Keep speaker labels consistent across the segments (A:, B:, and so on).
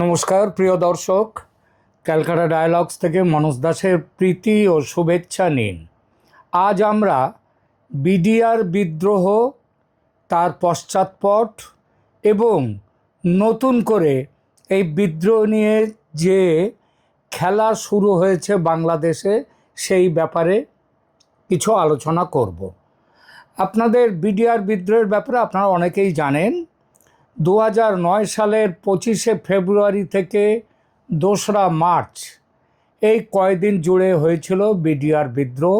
A: নমস্কার, প্রিয় দর্শক। ক্যালকাটা ডায়ালগস থেকে মনোজ দাসের প্রীতি ও শুভেচ্ছা নিন। আজ আমরা বিডিআর বিদ্রোহ, তার পশ্চাৎপট এবং নতুন করে এই বিদ্রোহ নিয়ে যে খেলা শুরু হয়েছে বাংলাদেশে, সেই ব্যাপারে কিছু আলোচনা করব। আপনাদের বিডিআর বিদ্রোহের ব্যাপারে আপনারা অনেকেই জানেন। দু সালের পঁচিশে ফেব্রুয়ারি থেকে দোসরা মার্চ এই কয়দিন জুড়ে হয়েছিল বিডিআর বিদ্রোহ।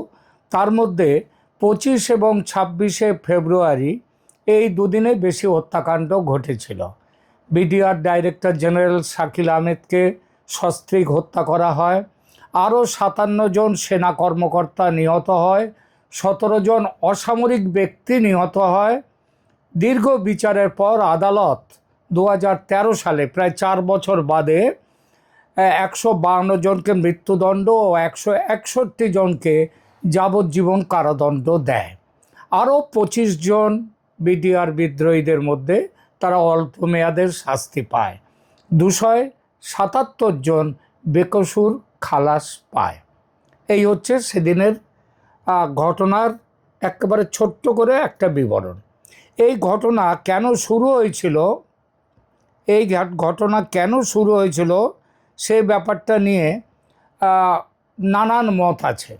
A: তার মধ্যে পঁচিশ এবং ছাব্বিশে ফেব্রুয়ারি এই দুদিনে বেশি হত্যাকাণ্ড ঘটেছিল। বিডিআর ডাইরেক্টর জেনারেল শাকিল আহমেদকে সস্ত্রীক হত্যা করা হয়। আরও সাতান্ন জন সেনা কর্মকর্তা নিহত হয়। সতেরো জন অসামরিক ব্যক্তি নিহত হয়। দীর্ঘ বিচারের পর আদালত দু হাজার তেরো সালে প্রায় চার বছর বাদে একশো বাহান্ন জনকে মৃত্যুদণ্ড ও একশো একষট্টি জনকে যাবজ্জীবন কারাদণ্ড দেয়। আরও পঁচিশ জন বিডিআর বিদ্রোহীদের মধ্যে তারা অল্প মেয়াদের শাস্তি পায়। দুশয় সাতাত্তর জন বেকসুর খালাস পায়। এই হচ্ছে সেদিনের ঘটনার একেবারে ছোট্ট করে একটা বিবরণ। এই ঘটনা কেন শুরু হয়েছিল? এই ঘটনা কেন শুরু হয়েছিল? সে ব্যাপারটা নিয়ে নানান মত আছে।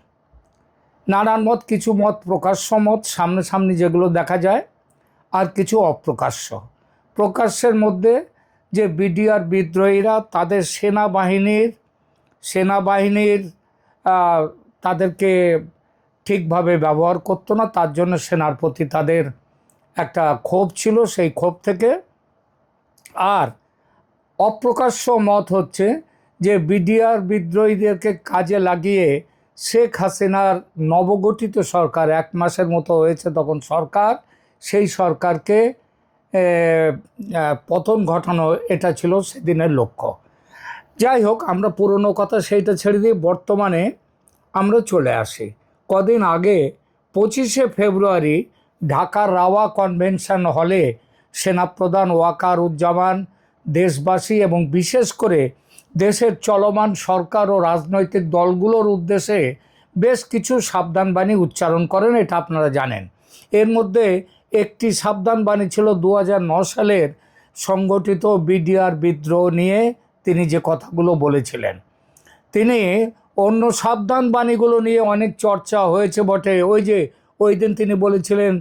A: নানান মত, কিছু মত প্রকাশ্য মত, সামনাসামনি যেগুলো দেখা যায়, আর কিছু অপ্রকাশ্য। প্রকাশ্যের মধ্যে যে বিডিআর বিদ্রোহীরা, তাদের সেনাবাহিনীর সেনাবাহিনীর তাদেরকে ঠিকভাবে ব্যবহার করতো না, তার জন্য সেনার প্রতি তাদের একটা ক্ষোভ ছিল সেই ক্ষোভ থেকে। আর অপ্রকাশ্য মত হচ্ছে যে বিডিআর বিদ্রোহীদেরকে কাজে লাগিয়ে শেখ হাসিনার নবগঠিত সরকার এক মাসের মতো হয়েছে তখন সরকার, সেই সরকারকে পতন ঘটানো এটা ছিল সেদিনের লক্ষ্য। যাই হোক, আমরা পুরনো কথা সেইটা ছেড়ে দিয়ে বর্তমানে আমরা চলে আসি। কদিন আগে পঁচিশে ফেব্রুয়ারি ঢাকার রাওয়া কনভেনশন হলে সেনাপ্রধান ওয়াকার উজ্জামান দেশবাসী এবং বিশেষ করে দেশের চলমান সরকার ও রাজনৈতিক দলগুলোর উদ্দেশ্যে বেশ কিছু সাবধানবাণী উচ্চারণ করেন, এটা আপনারা জানেন। এর মধ্যে একটি সাবধানবাণী ছিল দু সালের সংগঠিত বিডিআর বিদ্রোহ নিয়ে তিনি যে কথাগুলো বলেছিলেন। তিনি অন্য সাবধান বাণীগুলো নিয়ে অনেক চর্চা হয়েছে বটে। ওই যে, ওই দিন তিনি বলেছিলেন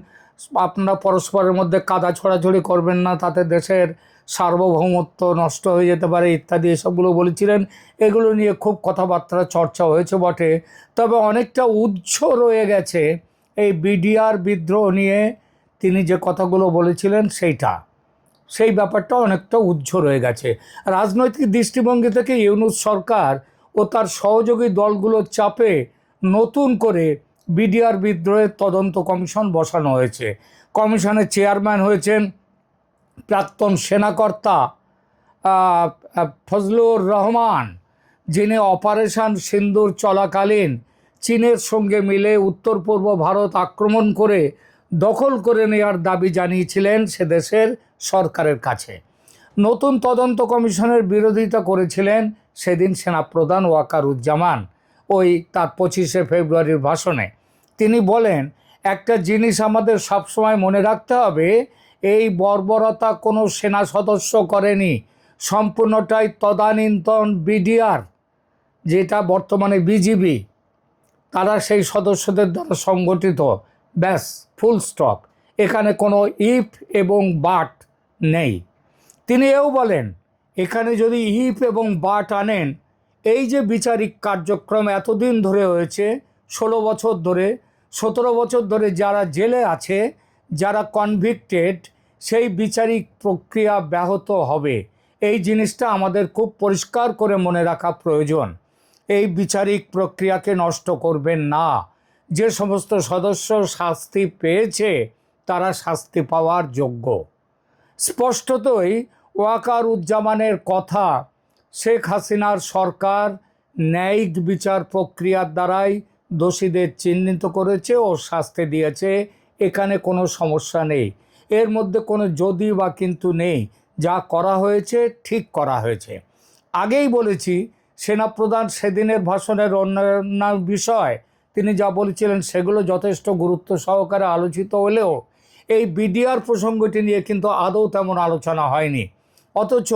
A: আপনারা পরস্পরের মধ্যে কাদা ছড়াছড়ি করবেন না, তাতে দেশের সার্বভৌমত্ব নষ্ট হয়ে যেতে পারে ইত্যাদি এসবগুলো বলেছিলেন। এগুলো নিয়ে খুব কথাবার্তা চর্চা হয়েছে বটে। তবে অনেকটা উৎস রয়ে গেছে এই বিডিআর বিদ্রোহ নিয়ে। তিনি যে কথাগুলো বলেছিলেন সেইটা। সেই ব্যাপারটা অনেকটা উজ্জ্ব রয়ে গেছে। রাজনৈতিক দৃষ্টিভঙ্গি থেকে ইউনুস সরকার ও তার সহযোগী দলগুলোর চাপে নতুন করে বিডিআর বিদ্রোহের তদন্ত কমিশন বসানো হয়েছে। কমিশনের চেয়ারম্যান হয়েছেন প্রাক্তন সেনাকর্তা ফজলুর রহমান, যিনি অপারেশন সিন্দুর চলাকালীন চীনের সঙ্গে মিলে উত্তর পূর্ব ভারত আক্রমণ করে দখল করে নেওয়ার দাবি জানিয়েছিলেন সে দেশের সরকারের কাছে। নতুন তদন্ত কমিশনের বিরোধিতা করেছিলেন সেদিন সেনাপ্রধান ওয়াকারুজ্জামান। ওই তার পঁচিশে ফেব্রুয়ারির ভাষণে তিনি বলেন, একটা জিনিস আমাদের সবসময় মনে রাখতে হবে, এই বর্বরতা কোনো সেনা সদস্য করেনি। সম্পূর্ণটাই তদানীন্তন বিডিআর, যেটা বর্তমানে বিজিবি। তারা সেই সদস্যদের দ্বারা সংগঠিত। ব্যাস, ফুল স্টপ। এখানে কোনো ইফ এবং বাট নেই। তিনি এও বলেন, এখানে যদি ইফ এবং বাট আনেন, এই যে বিচারিক কার্যক্রম এতদিন ধরে হয়েছে, ষোলো বছর ধরে সতেরো বছর ধরে যারা জেলে আছে, যারা কনভিক্টেড সেই বিচারিক প্রক্রিয়া ব্যাহত হবে। এই জিনিসটা আমাদের খুব পরিষ্কার করে মনে রাখা প্রয়োজন। এই বিচারিক প্রক্রিয়াকে নষ্ট করবেন না। যে সমস্ত সদস্য শাস্তি পেয়েছে, তারা শাস্তি পাওয়ার যোগ্য। স্পষ্টতই ওয়াকার উজ্জামানের কথা, শেখ হাসিনার সরকার ন্যায়িক বিচার প্রক্রিয়ার দ্বারাই দোষীদের চিহ্নিত করেছে ও শাস্তি দিয়েছে। এখানে কোনো সমস্যা নেই। এর মধ্যে কোনো যদি বা কিন্তু নেই। যা করা হয়েছে, ঠিক করা হয়েছে। আগেই বলেছি, সেনাপ্রধান সেদিনের ভাষণের অন্যান্য বিষয়। তিনি যা বলেছিলেন সেগুলো যথেষ্ট গুরুত্ব সহকারে আলোচিত হলেও এই বিডিআর প্রসঙ্গটি নিয়ে কিন্তু আদৌ তেমন আলোচনা হয়নি। অথচ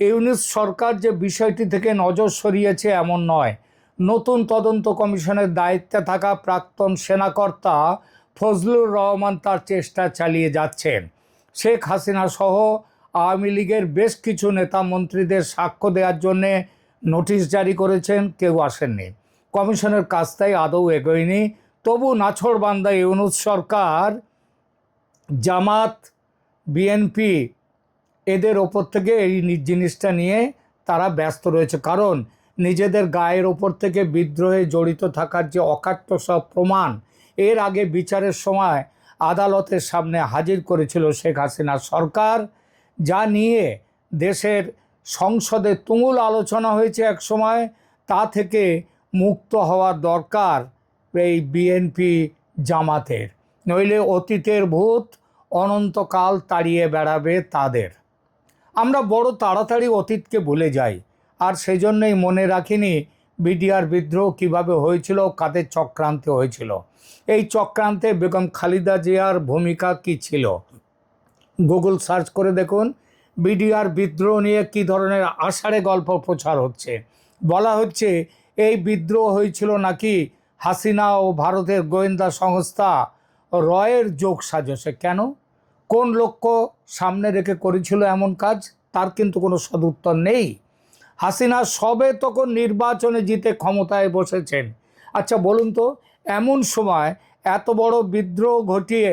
A: ইউনিস সরকার যে বিষয়টি থেকে নজর সরিয়েছে এমন নয়। নতুন তদন্ত কমিশনের দায়িত্বে থাকা প্রাক্তন সেনাকর্তা ফজলুর রহমান তার চেষ্টা চালিয়ে যাচ্ছেন। শেখ হাসিনা সহ আওয়ামী লীগের বেশ কিছু নেতা মন্ত্রীদের সাক্ষ্য দেওয়ার জন্যে নোটিশ জারি করেছেন, কেউ আসেননি। কমিশনের কাজ তাই আদৌ এগোয়নি। তবু নাছড়বান্দা ইউনুস সরকার, জামাত, বিএনপি এদের ওপর থেকে এই জিনিসটা নিয়ে তারা ব্যস্ত রয়েছে। কারণ নিজেদের গায়ের ওপর থেকে বিদ্রোহে জড়িত থাকার যে অকাট্য সব প্রমাণ, এর আগে বিচারের সময় আদালতের সামনে হাজির করেছিল শেখ হাসিনা সরকার, যা নিয়ে দেশের সংসদে তুমুল আলোচনা হয়েছে এক সময়। তা থেকে মুক্ত হওয়া দরকার এই বিএনপি জামাতের। নইলে অতীতের ভূত অনন্তকাল তাড়িয়ে বেড়াবে তাদের। আমরা বড় তাড়াতাড়ি অতীতকে ভুলে যাই। আর সেই জন্যই মনে রাখিনি বিডিআর বিদ্রোহ কীভাবে হয়েছিল, কাদের চক্রান্তে হয়েছিল। এই চক্রান্তে বেগম খালিদা জিয়ার ভূমিকা কি ছিল? গুগল সার্চ করে দেখুন, বিডিআর বিদ্রোহ নিয়ে কী ধরনের আষাঢ়ে গল্প প্রচার হচ্ছে? বলা হচ্ছে, এই বিদ্রোহ হয়েছিল নাকি হাসিনা ও ভারতের গোয়েন্দা সংস্থা রয়ের যোগ সাজসে? কেন? কোন লক্ষ্য সামনে রেখে করেছিল এমন কাজ? তার কিন্তু কোনো সদুত্তর নেই। হাসিনা সবে তখন নির্বাচনে জিতে ক্ষমতায় বসেছেন। আচ্ছা বলুন তো, এমন সময় এত বড় বিদ্রোহ ঘটিয়ে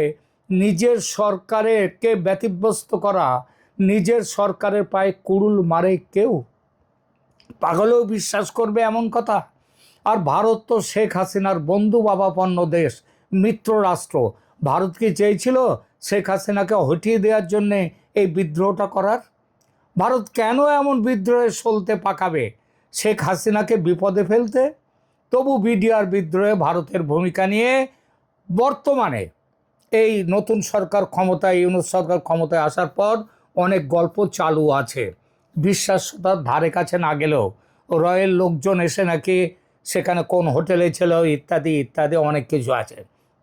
A: নিজের সরকারকে ব্যতিব্যস্ত করা, নিজের সরকারের পায়ে কুড়ুল মারে কেউ? পাগলেও বিশ্বাস করবে এমন কথা? আর ভারত তো শেখ হাসিনার বন্ধু বাবাপন্ন দেশ, মিত্র রাষ্ট্র। ভারত কি চেয়েছিল শেখ হাসিনাকে হটিয়ে দেওয়ার জন্যে এই বিদ্রোহটা করার? ভারত কেন এমন বিদ্রোহে সলতে পাকাবে? শেখ হাসিনাকে বিপদে ফেলতে? তবু বিডিআর বিদ্রোহে ভারতের ভূমিকা নিয়ে বর্তমানে এই নতুন সরকার ক্ষমতায়, ইউনুস সরকার ক্ষমতায় আসার পর অনেক গল্প চালু আছে। বিশ্বাসতার ধারে কাছে না গেলেও রয়েল লোকজন এসে নাকি সেখানে কোন হোটেলে ছিল, ইত্যাদি ইত্যাদি অনেক কিছু আছে।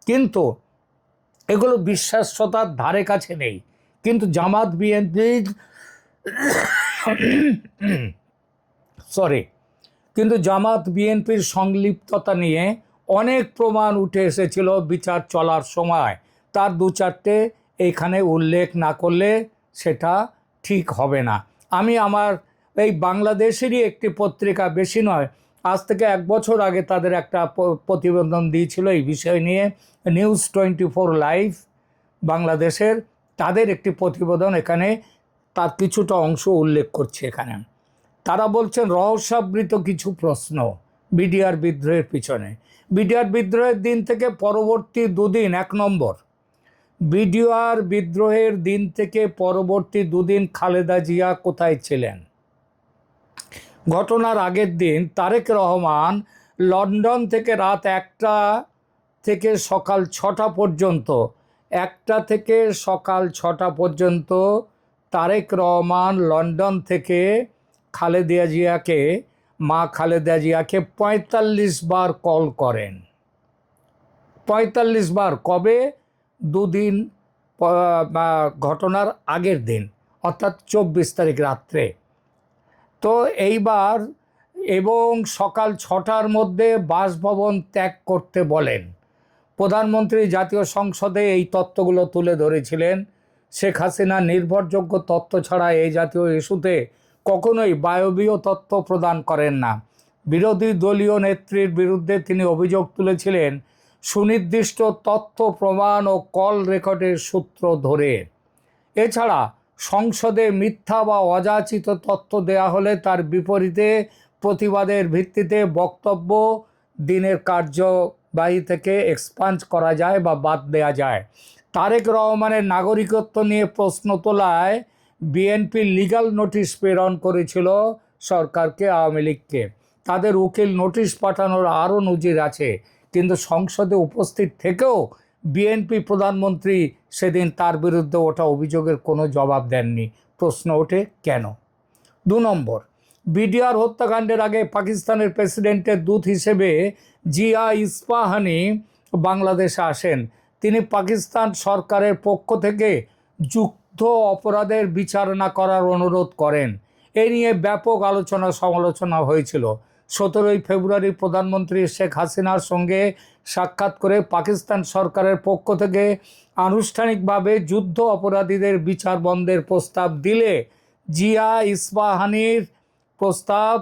A: কিন্তু এগুলো বিশ্বাসতার ধারে কাছে নেই। কিন্তু জামাত বিএনপির সরি কিন্তু জামাত বিএনপির সংলিপ্ততা নিয়ে অনেক প্রমাণ উঠে এসেছিল বিচার চলার সময়। তার দু চারটে এইখানে উল্লেখ না করলে সেটা ঠিক হবে না। আমি আমার এই বাংলাদেশেরই একটি পত্রিকা, বেশি নয়, আজ থেকে এক বছর আগে তাদের একটা প্রতিবেদন দিয়েছিল এই বিষয় নিয়ে। নিউজ টোয়েন্টি ফোর লাইভ বাংলাদেশের তাদের একটি প্রতিবেদন এখানে তার কিছুটা অংশ উল্লেখ করছে এখানে। তারা বলছেন, রহস্যাবৃত কিছু প্রশ্ন বিডিআর বিদ্রোহের পিছনে। বিডিআর বিদ্রোহের দিন থেকে পরবর্তী দুদিন, এক নম্বর, বিডিআর বিদ্রোহের দিন থেকে পরবর্তী দুদিন খালেদা জিয়া কোথায় ছিলেন? ঘটনার আগের দিন তারেক রহমান লন্ডন থেকে রাত একটা থেকে সকাল ছটা পর্যন্ত, একটা থেকে সকাল ছটা পর্যন্ত তারেক রহমান লন্ডন থেকে খালেদা জিয়াকে, মা খালেদা জিয়াকে পঁয়তাল্লিশ বার কল করেন। পঁয়তাল্লিশ বার, কবে? দুদিন ঘটনার আগের দিন, অর্থাৎ চব্বিশ তারিখ রাত্রে। তো এইবার এবং সকাল ছটার মধ্যে বাসভবন ত্যাগ করতে বলেন। প্রধানমন্ত্রী জাতীয় সংসদে এই তত্ত্বগুলো তুলে ধরেছিলেন। শেখ হাসিনা নির্ভরযোগ্য তথ্য ছাড়া এই জাতীয় ইস্যুতে কখনোই বায়বীয় তথ্য প্রদান করেন না। বিরোধী দলীয় নেত্রীর বিরুদ্ধে তিনি অভিযোগ তুলেছিলেন সুনির্দিষ্ট তথ্য প্রমাণ ও কল রেকর্ডের সূত্র ধরে। এছাড়া সংসদে মিথ্যা বা অযাচিত তথ্য দেয়া হলে তার বিপরীতে প্রতিবাদের ভিত্তিতে বক্তব্য দিনের কার্যবাহী থেকে এক্সপাঞ্জ করা যায় বা বাদ দেয়া যায়। তারেক রহমানের নাগরিকত্ব নিয়ে প্রশ্ন তোলায় বিএনপি লিগ্যাল নোটিশ প্রেরণ করেছিল সরকারকে, আওয়ামী লীগকে। তাদের উকিল নোটিশ পাঠানোর আরও নজির আছে, কিন্তু সংসদে উপস্থিত থেকেও বিএনপি প্রধানমন্ত্রী সেদিন তার বিরুদ্ধে ওঠা অভিযোগের কোনো জবাব দেননি। প্রশ্ন ওঠে কেন? দু নম্বর, বিডিআর হত্যাকাণ্ডের আগে পাকিস্তানের প্রেসিডেন্টের দূত হিসেবে জিয়া ইস্পাহানি বাংলাদেশে আসেন। তিনি পাকিস্তান সরকারের পক্ষ থেকে যুদ্ধ অপরাধের বিচারণা করার অনুরোধ করেন। এ নিয়ে ব্যাপক আলোচনা সমালোচনা হয়েছিল। সতেরোই ফেব্রুয়ারি প্রধানমন্ত্রী শেখ হাসিনার সঙ্গে সাক্ষাৎ করে পাকিস্তান সরকারের পক্ষ থেকে আনুষ্ঠানিকভাবে যুদ্ধ অপরাধীদের বিচার বন্ধের প্রস্তাব দিলে জিয়া ইস্পাহানির প্রস্তাব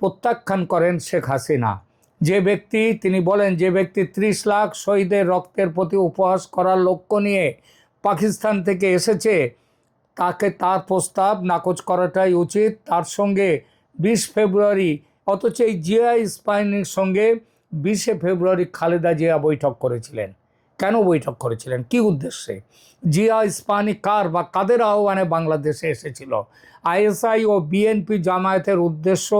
A: প্রত্যাখ্যান করেন শেখ হাসিনা। যে ব্যক্তি, তিনি বলেন, যে ব্যক্তি ত্রিশ লাখ শহীদের রক্তের প্রতি উপহাস করার লক্ষ্য নিয়ে পাকিস্তান থেকে এসেছে, তাকে তার প্রস্তাব নাকচ করাটাই উচিত। তার সঙ্গে বিশ ফেব্রুয়ারি, অথচ এই জিয়া ইস্পাইনির সঙ্গে বিশে ফেব্রুয়ারি খালেদা জিয়া বৈঠক করেছিলেন। কেন বৈঠক করেছিলেন? কি উদ্দেশ্যে? জিয়া ইস্পানি কার বা কাদের আহ্বানে বাংলাদেশে এসেছিল? আইএসআই ও বিএনপি জামায়াতের উদ্দেশ্য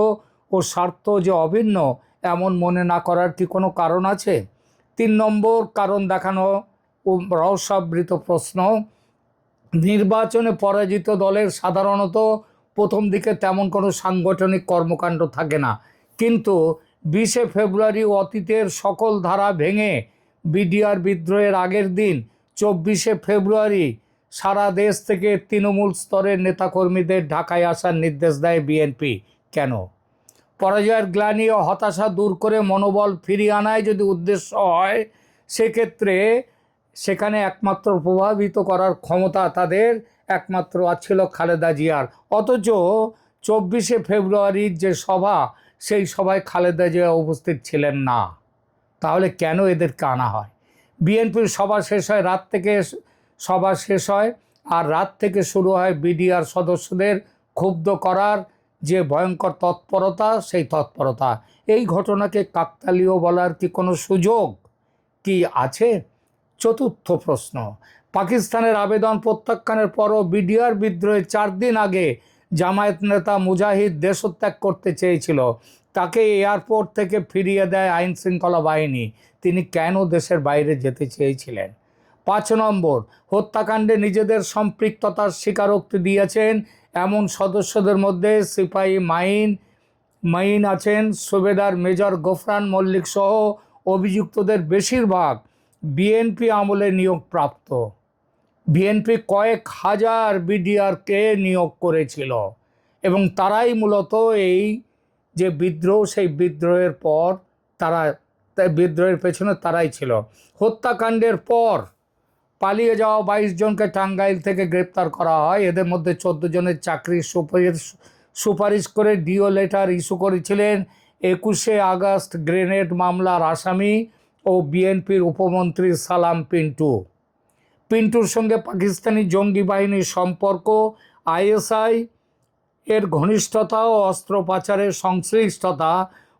A: ও স্বার্থ যে অভিন্ন এমন মনে না করার কি কোনো কারণ আছে? তিন নম্বর কারণ দেখানো ও রহস্যাবৃত প্রশ্ন। নির্বাচনে পরাজিত দলের সাধারণত প্রথম দিকে তেমন কোনো সাংগঠনিক কর্মকাণ্ড থাকে না। কিন্তু বিশে ফেব্রুয়ারি অতীতের সকল ধারা ভেঙে বিডিআর বিদ্রোহের আগের দিন চব্বিশে ফেব্রুয়ারি সারা দেশ থেকে তৃণমূল স্তরের নেতাকর্মীদের ঢাকায় আসার নির্দেশ দেয় বিএনপি। কেন? পরাজয়ের গ্লানি ও হতাশা দূর করে মনোবল ফিরিয়ে আনায় যদি উদ্দেশ্য হয়, সেক্ষেত্রে সেখানে একমাত্র প্রভাবিত করার ক্ষমতা তাদের একমাত্র ছিল খালেদা জিয়ার। অথচ চব্বিশে ফেব্রুয়ারির যে সভা, সেই সভায় খালেদা জিয়া উপস্থিত ছিলেন না। তাহলে কেন এদেরকে আনা হয়? বিএনপির সভা শেষ হয় রাত থেকে সভা শেষ হয়, আর রাত থেকে শুরু হয় বিডিআর সদস্যদের ক্ষুব্ধ করার যে ভয়ঙ্কর তৎপরতা, সেই তৎপরতা। এই ঘটনাকে কাকতালীয় বলার কি কোনো সুযোগ? কি আছে? চতুর্থ প্রশ্ন। পাকিস্তানের আবেদন প্রত্যাখ্যানের পরও বিডিআর বিদ্রোহের চার দিন আগে জামায়াত নেতা মুজাহিদ দেশত্যাগ করতে চেয়েছিল। তাকে এয়ারপোর্ট থেকে ফিরিয়ে দেয় আইন শৃঙ্খলা বাহিনী। তিনি কেন দেশের বাইরে যেতে চেয়েছিলেন? পাঁচ নম্বর, হত্যাকাণ্ডে নিজেদের সম্পৃক্ততার স্বীকারোক্তি দিয়েছেন এমন সদস্যদের মধ্যে সিপাহী মাইন মাইন আছেন সুবেদার মেজর গোফরান মল্লিক সহ অভিযুক্তদের বেশিরভাগ বিএনপি আমলে নিয়োগপ্রাপ্ত। বিএনপি কয়েক হাজার বিডিআরকে নিয়োগ করেছিল এবং তারাই মূলত এই যে বিদ্রোহ, সেই বিদ্রোহের পর তারা, বিদ্রোহের পেছনে তারাই ছিল। হত্যাকাণ্ডের পর পালিয়ে যাওয়া বাইশ জনকে টাঙ্গাইল থেকে গ্রেপ্তার করা হয়। এদের মধ্যে চোদ্দ জনের চাকরির সুপারিশ সুপারিশ করে ডিও লেটার ইস্যু করেছিলেন। একুশে আগস্ট গ্রেনেড মামলার আসামি ও বিএনপির উপমন্ত্রী সালাম পিন্টু। পিন্টুর সঙ্গে পাকিস্তানি জঙ্গি বাহিনীর সম্পর্ক, আইএসআই এর ঘনিষ্ঠতা ও অস্ত্র পাচারের সংশ্লিষ্টতা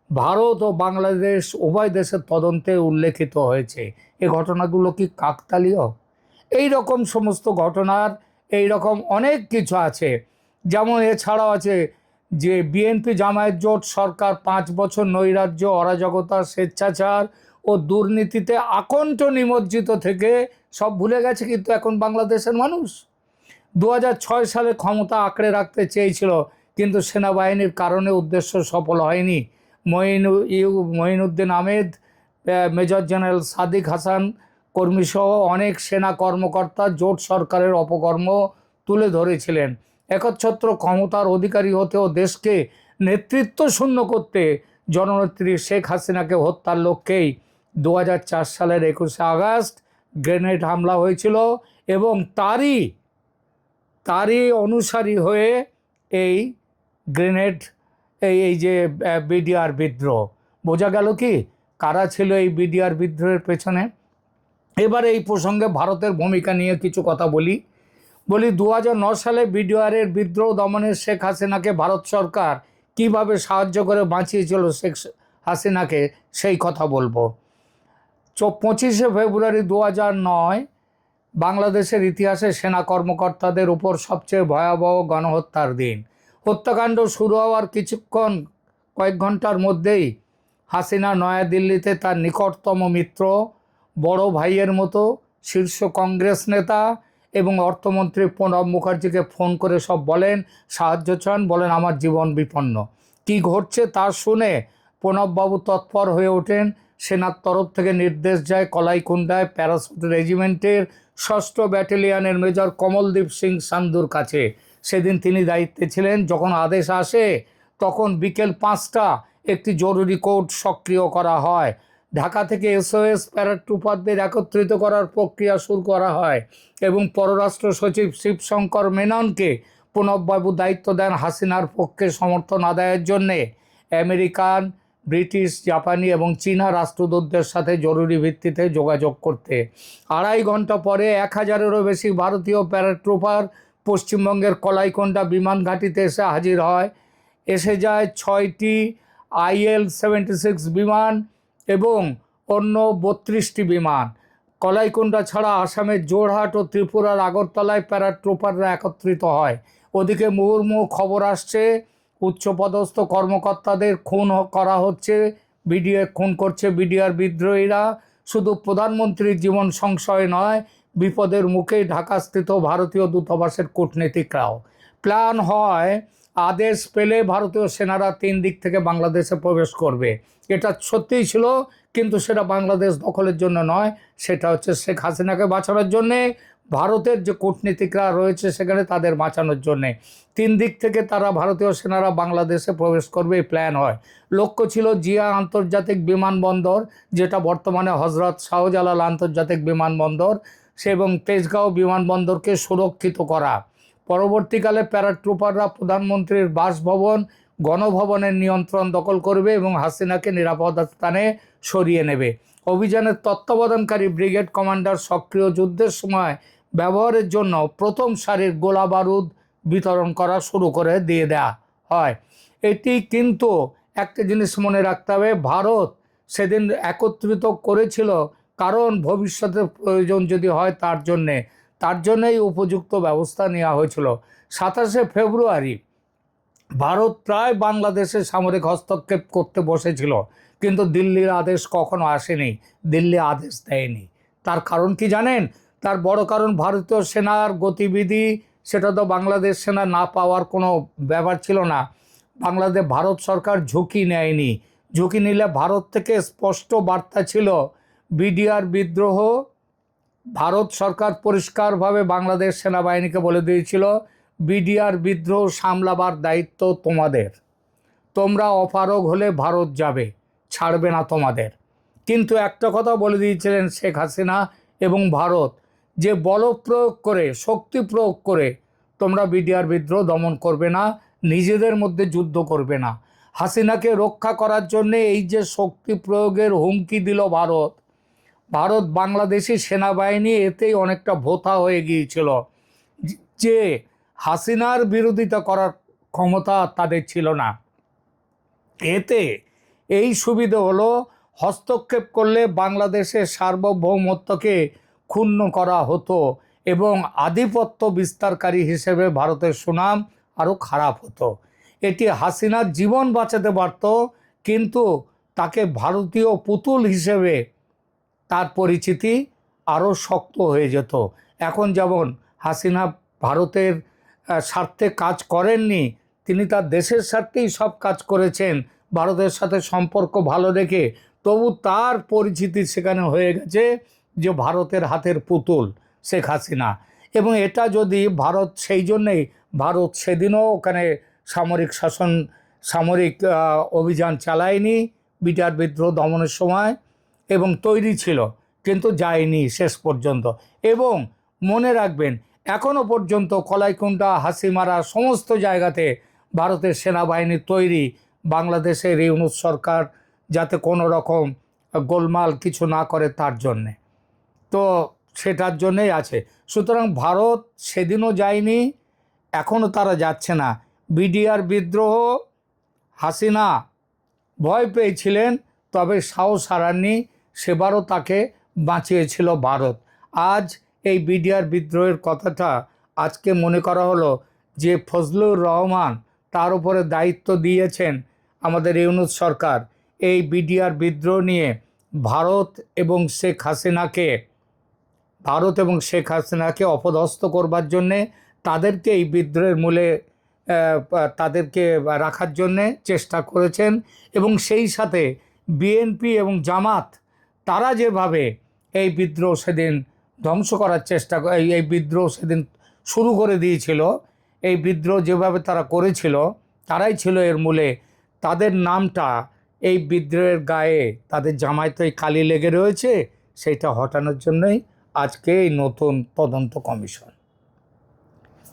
A: ভারত ও বাংলাদেশ উভয় দেশের তদন্তে উল্লেখিত হয়েছে। এ ঘটনাগুলো কি কাকতালীয়? এই রকম সমস্ত ঘটনার এই রকম অনেক কিছু আছে। যেমন এছাড়াও আছে যে বিএনপি জামায়াত জোট সরকার পাঁচ বছর নৈরাজ্য, অরাজকতা, স্বেচ্ছাচার ও দুর্নীতিতে আকণ্ঠ নিমজ্জিত থেকে সব ভুলে গেছে কিন্তু এখন বাংলাদেশের মানুষ। দু সালে ক্ষমতা আঁকড়ে রাখতে চেয়েছিল কিন্তু সেনাবাহিনীর কারণে উদ্দেশ্য সফল হয়নি। Moin U Moinuddin Ahmed major general Sadiq Hasan কর্মীসহ অনেক সেনা কর্মকর্তা জোট সরকারের অপকর্ম তুলে ধরেছিলেন। একচ্ছত্র ক্ষমতার অধিকারী হতেও দেশকে নেতৃত্ব শূন্য করতে জননেত্রী শেখ হাসিনাকে হত্যার লক্ষ্যেই দু হাজার চার সালের একুশে আগস্ট গ্রেনেড হামলা হয়েছিল এবং তারই তারই অনুসারী হয়ে এই গ্রেনেড, এই এই যে বিডিআর বিদ্রোহ। বোঝা গেল কি? কারা ছিল এই বিডিআর বিদ্রোহের পেছনে? এবার এই প্রসঙ্গে ভারতের ভূমিকা নিয়ে কিছু কথা বলি। বলি দু সালে বিডিআরের বিদ্রোহ দমনের শেখ হাসিনাকে ভারত সরকার কীভাবে সাহায্য করে বাঁচিয়েছিল শেখ হাসিনাকে, সেই কথা বলব। চো, পঁচিশে ফেব্রুয়ারি দু নয়, বাংলাদেশের ইতিহাসে সেনা কর্মকর্তাদের উপর সবচেয়ে ভয়াবহ গণহত্যার দিন। হত্যাকাণ্ড শুরু হওয়ার কিছুক্ষণ, কয়েক ঘণ্টার মধ্যেই হাসিনা নয়াদিল্লিতে তার নিকটতম মিত্র বড় ভাইয়ের মতো শীর্ষ কংগ্রেস নেতা এবং অর্থমন্ত্রী প্রণব মুখার্জিকে ফোন করে সব বলেন, সাহায্য চান, বলেন, আমার জীবন বিপন্ন। কি ঘটছে তা শুনে প্রণববাবু তৎপর হয়ে ওঠেন। সেনার তরফ থেকে নির্দেশ যায় কলাইকুণ্ডায় প্যারাসুট রেজিমেন্টের ষষ্ঠ ব্যাটালিয়নের মেজর কমলদীপ সিং সান্ধুর কাছে। সেদিন তিনি দায়িত্বে ছিলেন। যখন আদেশ আসে, তখন বিকেল পাঁচটা একটি জরুরি কোর্ট সক্রিয় করা হয়। ঢাকা থেকে এসওএস প্যারাট্রুপারদের একত্রিত করার প্রক্রিয়া শুরু করা হয় এবং পররাষ্ট্র সচিব শিবশঙ্কর মেননকে প্রণববাবু দায়িত্ব দেন হাসিনার পক্ষে সমর্থন আদায়ের জন্যে। আমেরিকান, ব্রিটিশ, জাপানি এবং চীনা রাষ্ট্রদূতদের সাথে জরুরি ভিত্তিতে যোগাযোগ করতে। আড়াই ঘণ্টা পরে এক হাজারেরও বেশি ভারতীয় প্যারাট্রুপার পশ্চিমবঙ্গের কলাইকোন্ডা বিমান ঘাঁটিতে এসে হাজির হয়। এসে যায় ছয়টি আইএল সেভেন্টি সিক্স বিমান এবং অন্য বত্রিশটি বিমান। কলাইকুণ্ডা ছাড়া আসামের জোরহাট ও ত্রিপুরার আগরতলায় প্যারাট্রুপাররা একত্রিত হয়। ওদিকে মুহুর্মুহু খবর আসছে, উচ্চপদস্থ কর্মকর্তাদের খুন করা হচ্ছে, বিডিএ খুন করছে বিডিআর বিদ্রোহীরা। শুধু প্রধানমন্ত্রীর জীবন সংশয় নয়, বিপদের মুখেই ঢাকাস্থিত ভারতীয় দূতাবাসের কূটনীতিকরাও। প্ল্যান হয় আদেশ পেলে ভারতীয় সেনারা তিন দিক থেকে বাংলাদেশে প্রবেশ করবে। এটা সত্যিই ছিল, কিন্তু সেটা বাংলাদেশ দখলের জন্য নয়, সেটা হচ্ছে শেখ হাসিনাকে বাঁচানোর জন্যে, ভারতের যে কূটনীতিকরা রয়েছে সেখানে তাদের বাঁচানোর জন্যে। তিন দিক থেকে তারা ভারতীয় সেনারা বাংলাদেশে প্রবেশ করবে প্ল্যান হয়। লক্ষ্য ছিল জিয়া আন্তর্জাতিক বিমানবন্দর, যেটা বর্তমানে হজরত শাহজালাল আন্তর্জাতিক বিমানবন্দর, সে এবং তেজগাঁও বিমানবন্দরকে সুরক্ষিত করা। পরবর্তীকালে প্যারাট্রুপাররা প্রধানমন্ত্রীর বাসভবন, গণভবনের নিয়ন্ত্রণ দখল করবে এবং হাসিনাকে নিরাপদ স্থানে সরিয়ে নেবে। অভিযানের তত্ত্বাবধানকারী ব্রিগেড কমান্ডার সক্রিয় যুদ্ধের সময় ব্যবহারের জন্য প্রথম সারির গোলা বারুদ বিতরণ করা শুরু করে দিয়ে দেয়া হয়। এটি কিন্তু একটা জিনিস মনে রাখতে হবে, ভারত সেদিন একত্রিত করেছিল কারণ ভবিষ্যতে প্রয়োজন যদি হয় তার জন্যে। তার জন্যই উপযুক্ত ব্যবস্থা নেওয়া হয়েছিল। সাতাশে ফেব্রুয়ারি ভারত প্রায় বাংলাদেশে সামরিক হস্তক্ষেপ করতে বসেছিল, কিন্তু দিল্লির আদেশ কখনো আসেনি, দিল্লি আদেশ দেয়নি। তার কারণ কি জানেন? তার বড় কারণ ভারতীয় সেনার গতিবিধি, সেটা তো বাংলাদেশ সেনা না পাওয়ার কোনো ব্যাপার ছিল না। বাংলাদেশ, ভারত সরকার ঝুঁকি নেয়নি। ঝুঁকি নিলে ভারত থেকে স্পষ্ট বার্তা ছিল, বিডিআর বিদ্রোহ ভারত সরকার পরিষ্কারভাবে বাংলাদেশ সেনাবাহিনীকে বলে দিয়েছিল, বিডিআর বিদ্রোহ সামলাবার দায়িত্ব তোমাদের। তোমরা অপারগ হলে ভারত যাবে, ছাড়বে না তোমাদের। কিন্তু একটা কথা বলে দিয়েছিলেন শেখ হাসিনা এবং ভারত, যে বল প্রয়োগ করে, শক্তি প্রয়োগ করে, তোমরা বিডিআর বিদ্রোহ দমন করবে না, নিজেদের মধ্যে যুদ্ধ করবে না। হাসিনাকে রক্ষা করার জন্যে এই যে শক্তি প্রয়োগের হুমকি দিল ভারত ভারত বাংলাদেশি সেনাবাহিনী এতেই অনেকটা ভোথা হয়ে গিয়েছিল। যে হাসিনার বিরোধিতা করার ক্ষমতা তাদের ছিল না। এতে এই সুবিধে হলো হস্তক্ষেপ করলে বাংলাদেশের সার্বভৌমত্বকে ক্ষুণ্ণ করা হতো এবং আধিপত্য বিস্তারকারী হিসেবে ভারতের সুনাম আরও খারাপ হতো। এটি হাসিনার জীবন বাঁচাতে পারত, কিন্তু তাকে ভারতীয় পুতুল হিসেবে তার পরিচিতি আরও শক্ত হয়ে যেত। এখন যেমন হাসিনা ভারতের স্বার্থে কাজ করেননি, তিনি তার দেশের স্বার্থেই সব কাজ করেছেন, ভারতের সাথে সম্পর্ক ভালো রেখে। তবু তার পরিচিতি সেখানে হয়ে গেছে যে ভারতের হাতের পুতুল শেখ হাসিনা। এবং এটা যদি ভারত সেই জন্যেই, ভারত সেদিনও ওখানে সামরিক শাসন, সামরিক অভিযান চালায়নি বিটার বিদ্রোহ দমনের সময়। এবং তৈরি ছিল, কিন্তু যায়নি শেষ পর্যন্ত। এবং মনে রাখবেন এখনও পর্যন্ত কলাইকুণ্ডা, হাসিমারা সমস্ত জায়গাতে ভারতের সেনাবাহিনী তৈরি। বাংলাদেশের ইউনুস সরকার যাতে কোনো রকম গোলমাল কিছু না করে তার জন্যে। তো সেটার জন্যেই আছে। সুতরাং ভারত সেদিনও যায়নি এখনও তারা যাচ্ছে না। বিডিআর বিদ্রোহ, হাসিনা ভয় পেয়েছিলেন, তবে সাহস হারাননি। সেবারও তাকে বাঁচিয়েছিল ভারত। আজ এই বিডিআর বিদ্রোহের কথাটা আজকে মনে করা হলো যে ফজলুর রহমান তার উপরে দায়িত্ব দিয়েছেন আমাদের ইউনুস সরকার। এই বিডিআর বিদ্রোহ নিয়ে ভারত এবং শেখ হাসিনাকে, ভারত এবং শেখ হাসিনাকে অপদস্থ করবার জন্যে তাদেরকে এই বিদ্রোহের মূলে তাদেরকে রাখার জন্যে চেষ্টা করেছেন এবং সেই সাথে বিএনপি এবং জামাত তারা যেভাবে এই বিদ্রোহ সেদিন ধ্বংস করার চেষ্টা এই বিদ্রোহ সেদিন শুরু করে দিয়েছিল, এই বিদ্রোহ যেভাবে তারা করেছিল, তারাই ছিল এর মূলে। তাদের নামটা এই বিদ্রোহের গায়ে তাদের জামায়াতে কালি লেগে রয়েছে, সেইটা হটানোর জন্যই আজকে এই নতুন তদন্ত কমিশন।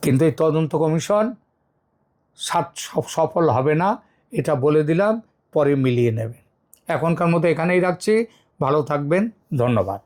A: কিন্তু এই তদন্ত কমিশন সাত- সফল হবে না, এটা বলে দিলাম, পরে মিলিয়ে নেবেন এখনকার মতো এখানেই রাখছি। ভালো থাকবেন। ধন্যবাদ।